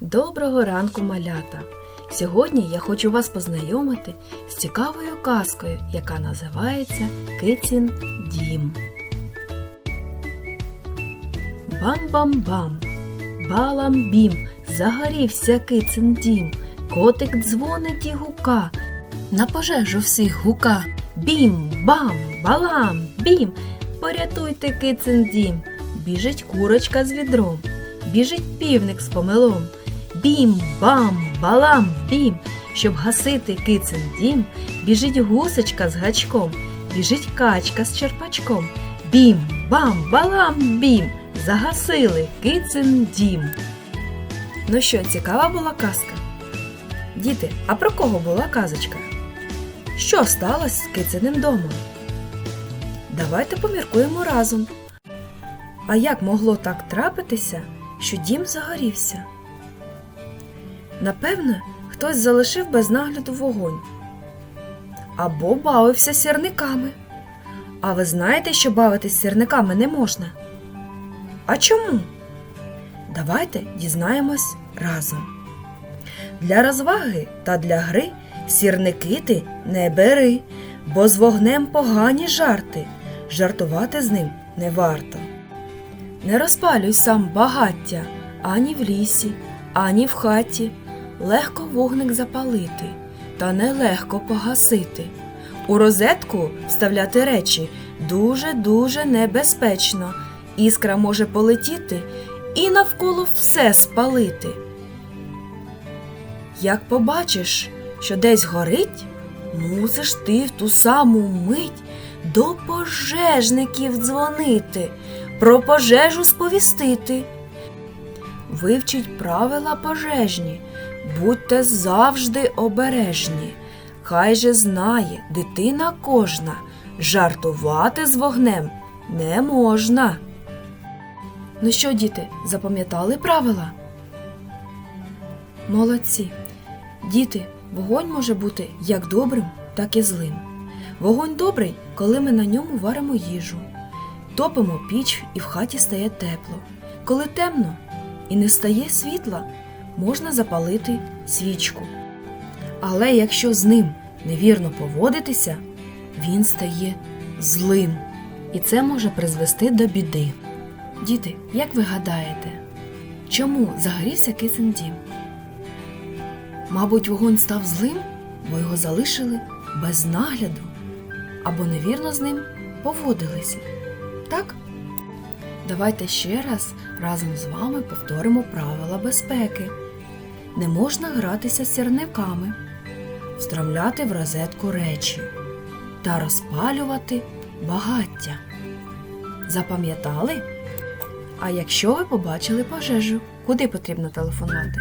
Доброго ранку, малята! Сьогодні я хочу вас познайомити з цікавою казкою, яка називається Кицін дім. Бам-бам-бам, балам-бім, загорівся кицин дім, котик дзвонить і гука, на пожежу всіх гука. Бім, бам, балам, бім, порятуйте кицин дім. Біжить курочка з відром, біжить півник з помелом. Бім, бам, балам, бім. Щоб гасити кицин дім, біжить гусочка з гачком, біжить качка з черпачком. Бім, бам, балам, бім. Загасили кицин дім. Ну що, цікава була казка? Діти, а про кого була казочка? Що сталося з кицяним домом? Давайте поміркуємо разом. А як могло так трапитися, що дім загорівся? Напевно, хтось залишив без нагляду вогонь. Або бавився сірниками. А ви знаєте, що бавитись сірниками не можна? А чому? Давайте дізнаємось разом. Для розваги та для гри сірники ти не бери, бо з вогнем погані жарти, жартувати з ним не варто. Не розпалюй сам багаття ані в лісі, ані в хаті. Легко вогник запалити, та нелегко погасити. У розетку вставляти речі дуже-дуже небезпечно. Іскра може полетіти і навколо все спалити. Як побачиш, що десь горить, мусиш ти в ту саму мить до пожежників дзвонити, про пожежу сповістити. Вивчіть правила пожежні, будьте завжди обережні. Хай же знає дитина кожна, жартувати з вогнем не можна. Ну що, діти, запам'ятали правила? Молодці. Діти, вогонь може бути як добрим, так і злим. Вогонь добрий, коли ми на ньому варимо їжу. Топимо піч і в хаті стає тепло. Коли темно і не стає світла, можна запалити свічку. Але якщо з ним невірно поводитися, він стає злим, і це може призвести до біди. Діти, як ви гадаєте, чому загорівся кисень дім? Мабуть, вогонь став злим, бо його залишили без нагляду або невірно з ним поводилися. Так? Давайте ще раз разом з вами повторимо правила безпеки. Не можна гратися з сірниками, встромляти в розетку речі та розпалювати багаття. Запам'ятали? А якщо ви побачили пожежу, куди потрібно телефонувати?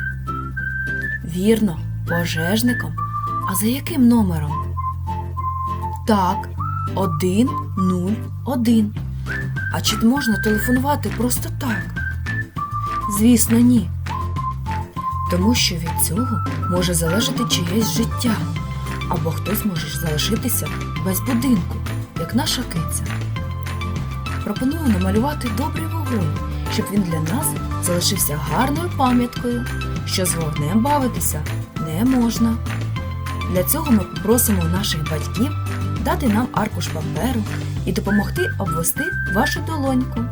Вірно, пожежником. А за яким номером? Так, 101. А чи можна телефонувати просто так? Звісно, ні. Тому що від цього може залежати чиєсь життя, або хтось може залишитися без будинку, як наша киця. Пропоную намалювати добрий вогонь, щоб він для нас залишився гарною пам'яткою, що з вогнем бавитися не можна. Для цього ми попросимо наших батьків дати нам аркуш паперу і допомогти обвести вашу долоньку.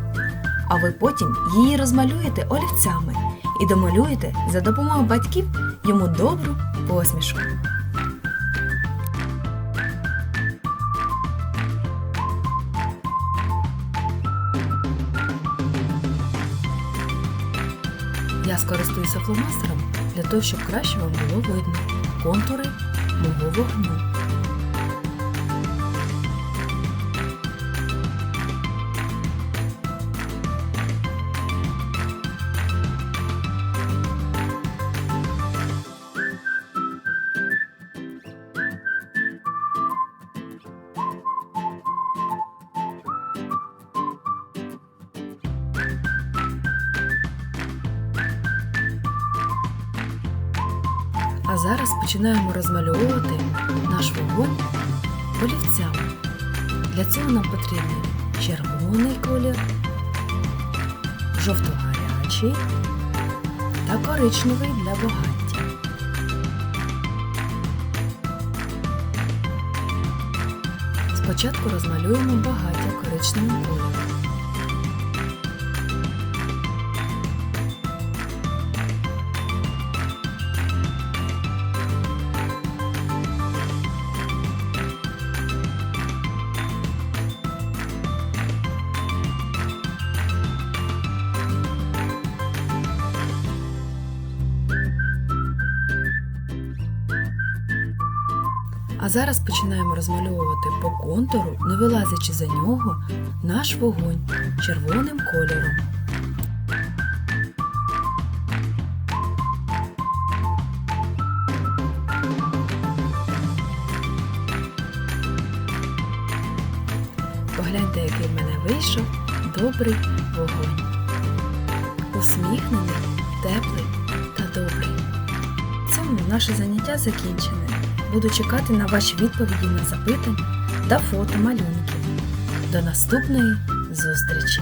А ви потім її розмалюєте олівцями і домалюєте за допомогою батьків йому добру посмішку. Я скористуюся фломастером для того, щоб краще вам було видно контури мого вогню. А зараз починаємо розмальовувати наш вогонь олівцями. Для цього нам потрібен червоний колір, жовто-гарячий та коричневий для багаття. Спочатку розмалюємо багаття коричневим кольором. А зараз починаємо розмальовувати по контуру, не вилазячи за нього, наш вогонь червоним кольором. Погляньте, який в мене вийшов добрий вогонь. Усміхнений, теплий та добрий. Цьому наше заняття закінчене. Буду чекати на ваші відповіді на запитання та фото малюнків. До наступної зустрічі!